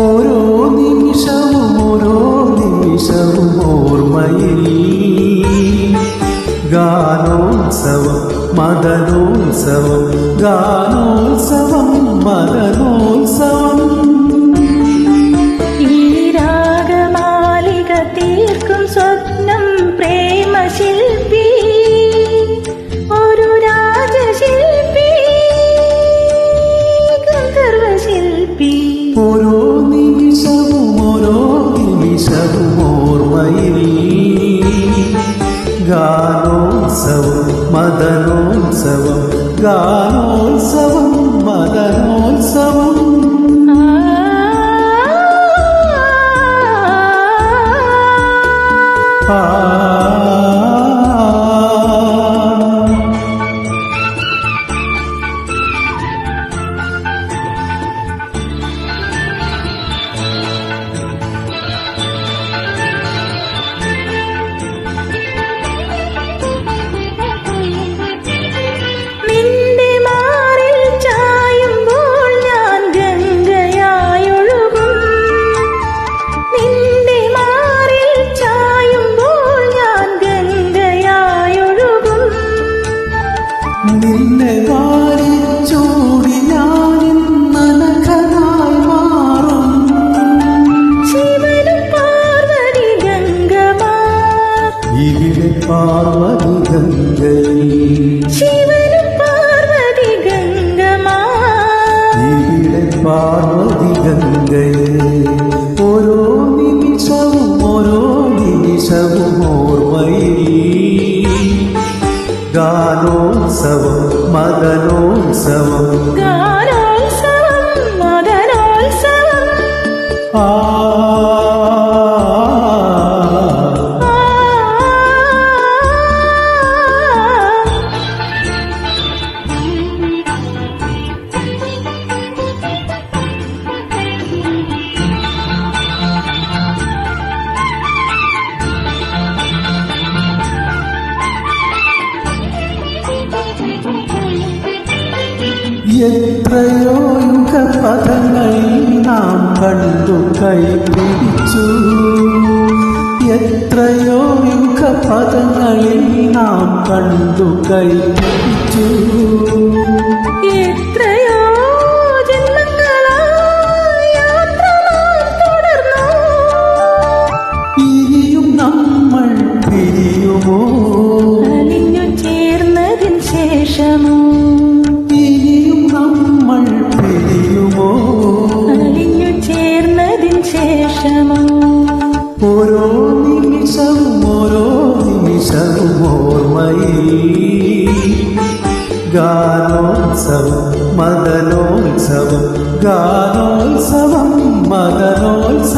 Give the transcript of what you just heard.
ഓരോ ഗാനോത്സവം മദനോത്സവം ഗാനോത്സവം മദനോത്സവം മദനോത്സവം ഗാനോത്സവം മദനോത്സവം പാർവതി ഗംഗയെ ഓരോ നിമിഷവും ഓരോ നിമിഷവും ഓർമ്മയിൽ. ഗാനോത്സവം മദനോത്സവം. ഗാനോത്സവം എത്രയോ യുഗപഥങ്ങൾ നാം കണ്ടു കൈ പിടിച്ചു. എത്രയോ യുഗപഥങ്ങളിൽ നാം കണ്ടു കൈ പിടിച്ചു. എത്രയോ ജന്മങ്ങളായി യാത്ര നാം തുടർന്നു. ഇനിയും നമ്മൾ പിരിയുമോ? ചേർന്നതിൻ ശേഷമോ? ഗാനോത്സവം മദനോത്സവം ഗാനോത്സവം മദനോത്സവം.